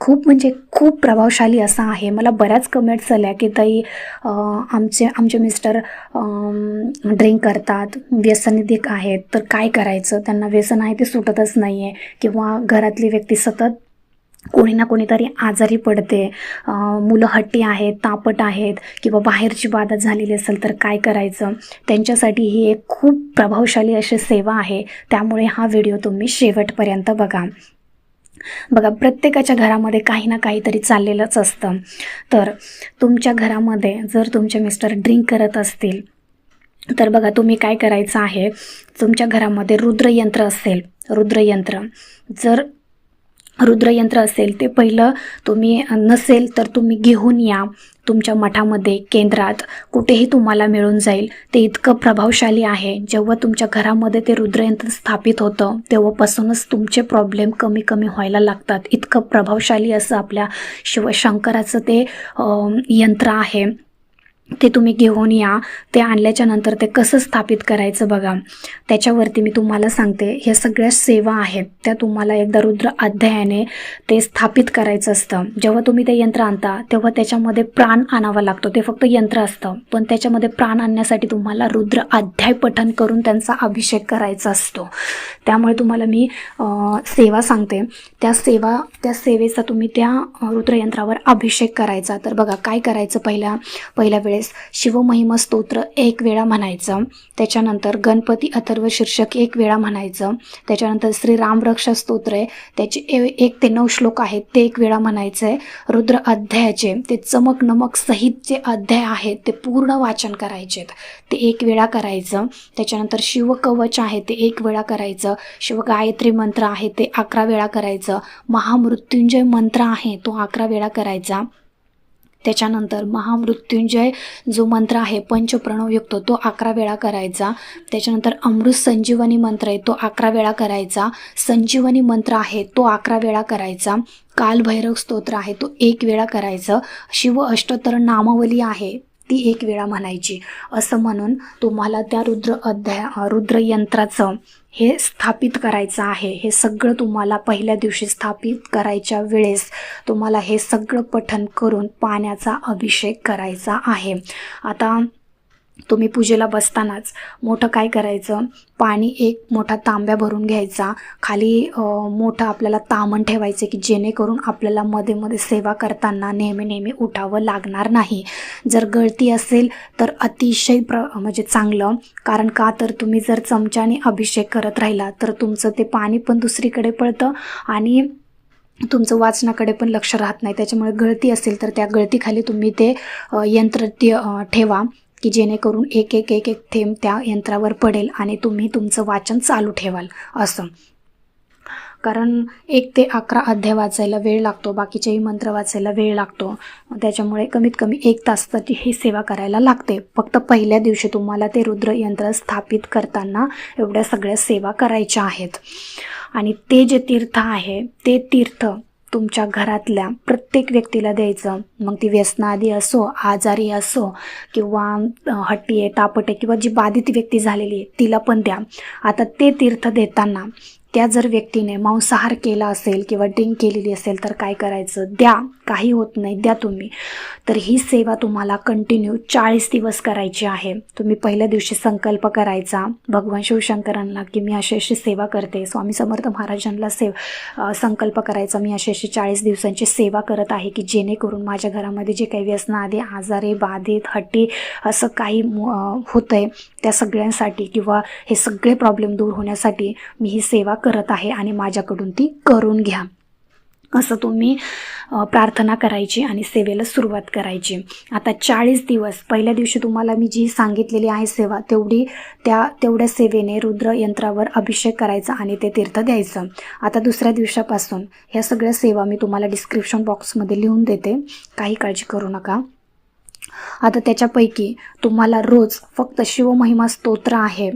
खूप म्हणजे खूप प्रभावशाली असा आहे. मला बऱ्याच कमेंट्स आल्या की ताई आमचे आमचे मिस्टर ड्रिंक करतात व्यसनिधिक आहेत तर काय करायचं? त्यांना व्यसन आहे ते सुटतच नाही आहे किंवा घरातली व्यक्ती सतत कोणी ना कोणीतरी आजारी पडते. मुलं हट्टी आहेत तापट आहेत किंवा बाहेरची बाधा झालेली असेल तर काय करायचं? त्यांच्यासाठी ही एक खूप प्रभावशाली अशी सेवा आहे. त्यामुळे हा व्हिडिओ तुम्ही शेवटपर्यंत बघा. बघा प्रत्येकाच्या घरामध्ये काही ना काहीतरी चाललेलंच असतं. तर तुमच्या घरामध्ये जर तुमचे मिस्टर ड्रिंक करत असतील तर बघा तुम्ही काय करायचं आहे? तुमच्या घरामध्ये रुद्रयंत्र असेल रुद्रयंत्र. जर रुद्रयंत्र असेल ते पहिलं तुम्ही नसेल तर तुम्ही घेऊन या. तुमच्या मठामध्ये केंद्रात कुठेही तुम्हाला मिळून जाईल. ते इतकं प्रभावशाली आहे. जेव्हा तुमच्या घरामध्ये ते रुद्रयंत्र स्थापित होतं तेव्हापासूनच तुमचे प्रॉब्लेम कमी कमी व्हायला लागतात. इतकं प्रभावशाली असं आपल्या शिवशंकराचं ते यंत्र आहे. ते तुम्ही घेऊन या ते आणल्याच्या नंतर ते कसं स्थापित करायचं बघा. त्याच्यावरती मी तुम्हाला सांगते ह्या सगळ्या सेवा आहेत त्या तुम्हाला एकदा रुद्र अध्यायाने ते स्थापित करायचं असतं. जेव्हा तुम्ही ते यंत्र आणता तेव्हा त्याच्यामध्ये प्राण आणावा लागतो. ते फक्त यंत्र असतं पण त्याच्यामध्ये प्राण आणण्यासाठी तुम्हाला रुद्र अध्याय पठन करून त्यांचा अभिषेक करायचा असतो. त्यामुळे तुम्हाला मी सेवा सांगते. त्या सेवा त्या सेवेचा तुम्ही त्या रुद्रयंत्रावर अभिषेक करायचा. तर बघा काय करायचं पहिल्या पहिल्या वेळेस? शिवमहिम स्तोत्र एक वेळा म्हणायचं. त्याच्यानंतर गणपती अथर्व शीर्षक एक वेळा म्हणायचं. त्याच्यानंतर श्री रामरक्षा स्तोत्र आहे. त्याचे ए- एक ते नऊ श्लोक आहेत ते एक वेळा म्हणायचं आहे रुद्र अध्यायाचे ते चमक नमक सहित जे अध्याय आहेत ते पूर्ण वाचन करायचे ते एक वेळा करायचं. त्याच्यानंतर शिवकवच आहे ते एक वेळा करायचं. शिवगायत्री मंत्र आहे ते अकरा वेळा करायचं. महामृत्युंजय मंत्र आहे तो अकरा वेळा करायचा. त्याच्यानंतर महामृत्युंजय जो मंत्र आहे पंचप्रणवयुक्त तो अकरा वेळा करायचा. त्याच्यानंतर अमृत संजीवनी मंत्र आहे तो अकरा वेळा करायचा. संजीवनी मंत्र आहे तो अकरा वेळा करायचा. कालभैरव स्तोत्र आहे तो एक वेळा करायचं. शिव अष्टोत्तर नामावली आहे. ती एक वेळा म्हणायची. असं म्हणून तुम्हाला त्या रुद्र अध्याय रुद्रयंत्राचं हे स्थापित करायचं आहे. हे सगळं तुम्हाला पहिल्या दिवशी स्थापित करायच्या वेळेस तुम्हाला हे सगळं पठन करून पाण्याचा अभिषेक करायचा आहे. आता तुम्ही पूजेला बसतानाच मोठं काय करायचं? पाणी एक मोठा तांब्या भरून घ्यायचा. खाली मोठं आपल्याला तामण ठेवायचं की जेणेकरून आपल्याला मध्ये मध्ये सेवा करताना नेहमी नेहमी उठावं लागणार नाही. जर गळती असेल तर अतिशय प्र म्हणजे चांगलं. कारण का तर तुम्ही जर चमच्याने अभिषेक करत राहिला तर तुमचं ते पाणी पण दुसरीकडे पळतं आणि तुमचं वाचनाकडे पण लक्ष राहत नाही. त्याच्यामुळे गळती असेल तर त्या गळतीखाली तुम्ही ते यंत्र ठेवा. की जेणेकरून एक एक एक एक थेंब त्या यंत्रावर पडेल आणि तुम्ही तुमचं वाचन चालू ठेवाल. असं. कारण एक ते अकरा अध्याय वाचायला वेळ लागतो बाकीचेही मंत्र वाचायला वेळ लागतो. त्याच्यामुळे कमीत कमी एक तास तरी ही सेवा करायला लागते. फक्त पहिल्या दिवशी तुम्हाला ते रुद्रयंत्र स्थापित करताना एवढ्या सगळ्या सेवा करायच्या आहेत. आणि ते जे तीर्थ आहे ते तीर्थ तुमच्या घरातल्या प्रत्येक व्यक्तीला द्यायचं. मग ती व्यसनादी असो आजारी असो किंवा हट्टी आहे तापट आहे किंवा जी बाधित व्यक्ती झालेली आहे तिला पण द्या. आता ते तीर्थ देताना त्या जर व्यक्तीने मांसाहार केला असेल किंवा ड्रिंक केलेली असेल तर काय करायचं? द्या. काही होत नाही. द्या तुम्ही. तर ही सेवा तुम्हाला कंटिन्यू चाळीस दिवस करायची आहे. तुम्ही पहिल्या दिवशी संकल्प करायचा. भगवान शिवशंकरांना की मी अशी अशी सेवा करते. स्वामी समर्थ महाराजांना सेव संकल्प करायचा. मी अशी अशी चाळीस दिवसांची सेवा करत आहे की जेणेकरून माझ्या घरामध्ये जे काही व्यसन आधी आजारे बाधित हट्टी असं काही होतं आहे त्या सगळ्यांसाठी किंवा हे सगळे प्रॉब्लेम दूर होण्यासाठी मी ही सेवा करत आहे आणि माझ्याकडून ती करून घ्या. असं तुम्ही प्रार्थना करायची आणि सेवेला सुरुवात करायची. आता चाळीस दिवस पहिल्या दिवशी तुम्हाला मी जी सांगितलेली आहे सेवा तेवढी त्या तेवढ्या सेवेने रुद्र यंत्रावर अभिषेक करायचा आणि ते तीर्थ द्यायचं. आता दुसऱ्या दिवसापासून ह्या सगळ्या सेवा मी तुम्हाला डिस्क्रिप्शन बॉक्समध्ये लिहून देते. काही काळजी करू नका. आता त्याच्यापैकी तुम्हाला रोज फक्त शिवमहिमा स्तोत्र आहे.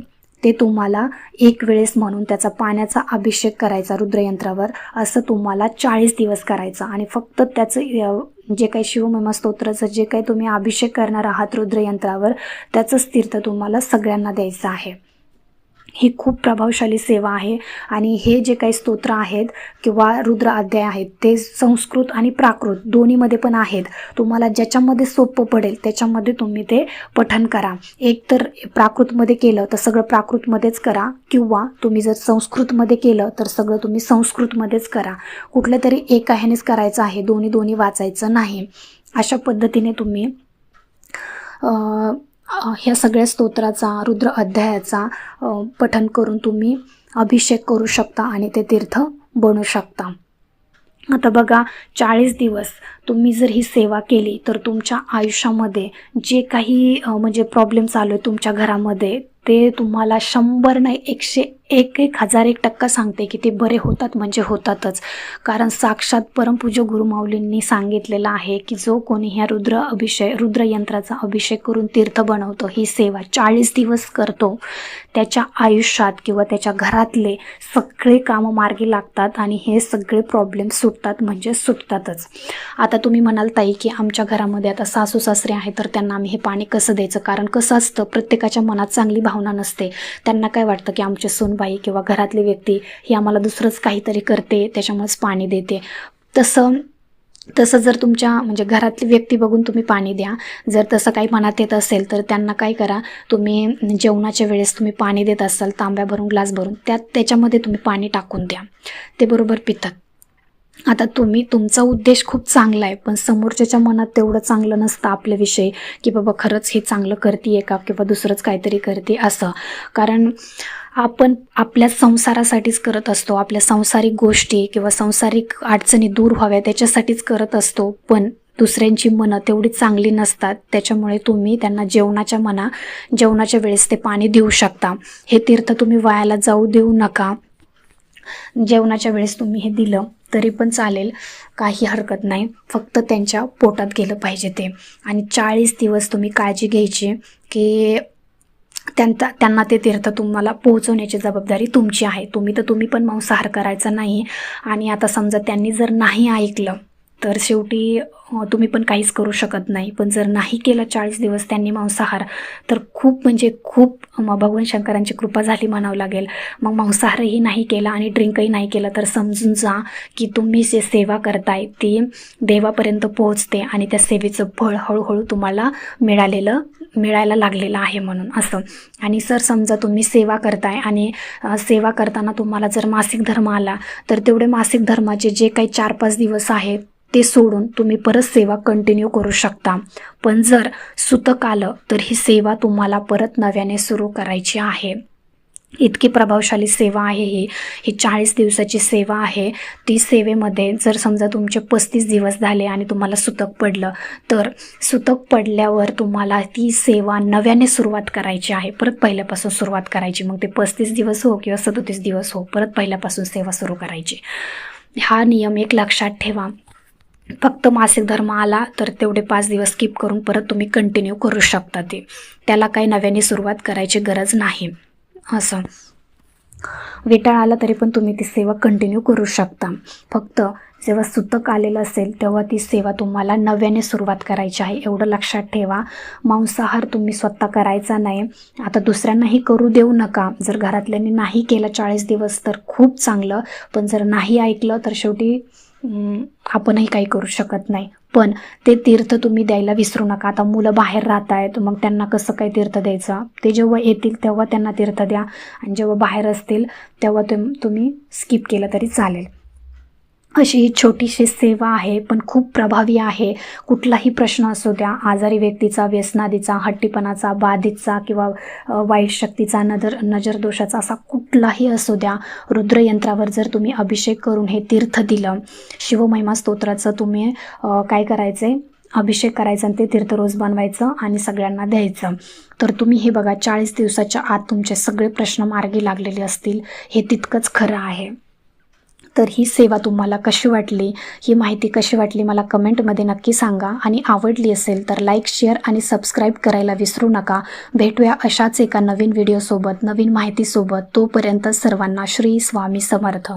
ते तुम्हाला एक वेळेस म्हणून त्याचा पाण्याचा अभिषेक करायचा रुद्रयंत्रावर असं तुम्हाला चाळीस दिवस करायचं. आणि फक्त त्याचं जे काही शिवमहिमा स्तोत्राचं जे काही तुम्ही अभिषेक करणार आहात रुद्रयंत्रावर त्याचंच तीर्थ तुम्हाला सगळ्यांना द्यायचं आहे. ही खूप प्रभावशाली सेवा आहे. आणि हे जे काही स्तोत्र आहेत किंवा रुद्र अध्याय आहेत ते संस्कृत आणि प्राकृत दोन्हीमध्ये पण आहेत. तुम्हाला ज्याच्यामध्ये सोपं पडेल त्याच्यामध्ये तुम्ही ते पठन करा. एक तर प्राकृतमध्ये केलं तर सगळं प्राकृतमध्येच करा किंवा तुम्ही जर संस्कृतमध्ये केलं तर सगळं तुम्ही संस्कृतमध्येच करा. कुठलं तरी एका ह्यानेच करायचं आहे दोन्ही दोन्ही वाचायचं नाही. अशा पद्धतीने तुम्ही ह्या सगळ्या स्तोत्राचा रुद्र अध्यायाचा पठन करून तुम्ही अभिषेक करू शकता आणि ते तीर्थ बनू शकता. आता बघा चाळीस दिवस तुम्ही जर ही सेवा केली तर तुमच्या आयुष्यामध्ये जे काही म्हणजे प्रॉब्लेम चालू आहे तुमच्या घरामध्ये ते तुम्हाला शंभर नाही एकशे एक एक हजार एक टक्का सांगते की ते बरे होतात म्हणजे होतातच. कारण साक्षात परमपूज्य गुरुमाऊलींनी सांगितलेलं आहे की जो कोणी ह्या रुद्र अभिषेक रुद्र यंत्राचा अभिषेक करून तीर्थ बनवतो ही सेवा चाळीस दिवस करतो त्याच्या आयुष्यात किंवा त्याच्या घरातले सगळे कामं मार्गी लागतात आणि हे सगळे प्रॉब्लेम सुटतात म्हणजे सुटतातच. आता तुम्ही म्हणाल ताई की आमच्या घरामध्ये आता सासू सासरे आहे तर त्यांना आम्ही हे पाणी कसं द्यायचं? कारण कसं असतं प्रत्येकाच्या मनात चांगली भावना नसते. त्यांना काय वाटतं की आमची बाई किंवा घरातली व्यक्ती ही आम्हाला दुसरंच काहीतरी करते त्याच्यामुळेच पाणी देते. तसं तसं जर तुमच्या म्हणजे घरातली व्यक्ती बघून तुम्ही पाणी द्या. जर तसं काही मनात येत असेल तर त्यांना काय करा तुम्ही जेवणाच्या वेळेस तुम्ही पाणी देत असाल तांब्या भरून ग्लास भरून त्यात त्याच्यामध्ये तुम्ही पाणी टाकून द्या. ते बरोबर पितात. आता तुम्ही तुमचा उद्देश खूप चांगला आहे पण समोरच्याच्या मनात तेवढं चांगलं नसतं आपल्याविषयी की बाबा खरंच हे चांगलं करते का किंवा दुसरंच काहीतरी करते असं. कारण आपण आपल्या संसारासाठीच करत असतो आपल्या संसारिक गोष्टी किंवा संसारिक अडचणी दूर व्हाव्या त्याच्यासाठीच करत असतो पण दुसऱ्यांची मनं तेवढी चांगली नसतात त्याच्यामुळे तुम्ही त्यांना जेवणाच्या मना जेवणाच्या वेळेस ते पाणी देऊ शकता. हे तीर्थ तुम्ही वायाला जाऊ देऊ नका. जेवणाच्या वेळेस तुम्ही हे दिलं. तरी पण चालेल. काही हरकत नाही. फक्त त्यांच्या पोटात गेलं पाहिजे ते. आणि चाळीस दिवस तुम्ही काळजी घ्यायची की त्यांचा त्यांना ते तीर्थ तुम्हाला पोहोचवण्याची जबाबदारी तुमची आहे. तुम्ही तर तुम्ही पण मांसाहार करायचा नाही. आणि आता समजा त्यांनी जर नाही ऐकलं तर शेवटी हो, तुम्ही पण काहीच करू शकत नाही. पण जर नाही केलं चाळीस दिवस त्यांनी मांसाहार तर खूप म्हणजे खूप मग भगवान शंकरांची कृपा झाली म्हणावं लागेल. मग मांसाहारही नाही केला आणि ड्रिंकही नाही केलं तर समजून जा की तुम्ही जे सेवा करताय ती देवापर्यंत पोहोचते आणि त्या सेवेचं फळ हळूहळू तुम्हाला मिळालेलं मिळायला लागलेलं आहे म्हणून असं. आणि सर समजा तुम्ही सेवा करताय आणि सेवा करताना तुम्हाला जर मासिक धर्म आला तर तेवढे मासिक धर्माचे जे काही चार पाच दिवस आहेत ते सोडून तुम्ही परत सेवा कंटिन्यू करू शकता. पण जर सुतक आलं तर ही सेवा तुम्हाला परत नव्याने सुरू करायची आहे. इतकी प्रभावशाली सेवा आहे ही. ही चाळीस दिवसाची सेवा आहे. ती सेवेमध्ये जर समजा तुमचे पस्तीस दिवस झाले आणि तुम्हाला सुतक पडलं तर सुतक पडल्यावर तुम्हाला ती सेवा नव्याने सुरुवात करायची आहे. परत पहिल्यापासून सुरुवात करायची. मग ते पस्तीस दिवस हो किंवा सदोतीस दिवस हो परत पहिल्यापासून सेवा सुरू करायची. हा नियम एक लक्षात ठेवा. फक्त मासिक धर्म आला तर तेवढे पाच दिवस स्किप करून परत तुम्ही कंटिन्यू करू शकता ते. त्याला काही नव्याने सुरुवात करायची गरज नाही. असं. विटाळ आला तरी पण तुम्ही ती सेवा कंटिन्यू करू शकता. फक्त जेव्हा सुतक आलेलं असेल तेव्हा ती सेवा तुम्हाला नव्याने सुरुवात करायची आहे. एवढं लक्षात ठेवा. मांसाहार तुम्ही स्वतः करायचा नाही. आता दुसऱ्यांनाही करू देऊ नका. जर घरातल्यांनी नाही केलं चाळीस दिवस तर खूप चांगलं. पण जर नाही ऐकलं तर शेवटी आपणही काही करू शकत नाही. पण ते तीर्थ तुम्ही द्यायला विसरू नका. आता मुलं बाहेर राहत आहेत मग त्यांना कसं काय तीर्थ द्यायचं? ते जेव्हा येतील तेव्हा त्यांना तीर्थ द्या. आणि जेव्हा बाहेर असतील तेव्हा तुम तुम्ही स्किप केलं तरी चालेल. अशी ही छोटीशी सेवा आहे पण खूप प्रभावी आहे. कुठलाही प्रश्न असू द्या आजारी व्यक्तीचा व्यसनादीचा हट्टीपणाचा बाधितचा किंवा वाईट शक्तीचा नजर नजरदोषाचा असा कुठलाही असू द्या रुद्रयंत्रावर जर तुम्ही अभिषेक करून हे तीर्थ दिलं शिवमहिमा स्तोत्राचं तुम्ही काय करायचं? अभिषेक करायचा आणि ते तीर्थ रोज बनवायचं आणि सगळ्यांना द्यायचं. तर तुम्ही हे बघा चाळीस दिवसाच्या आत तुमचे सगळे प्रश्न मार्गी लागलेले असतील हे तितकंच खरं आहे. तर ही सेवा तुम्हाला कशी वाटली? ही माहिती कशी वाटली मला कमेंटमध्ये नक्की सांगा. आणि आवडली असेल तर लाईक शेअर आणि सबस्क्राईब करायला विसरू नका. भेटूया अशाच एका नवीन व्हिडिओसोबत नवीन माहितीसोबत. तोपर्यंत सर्वांना श्री स्वामी समर्थ.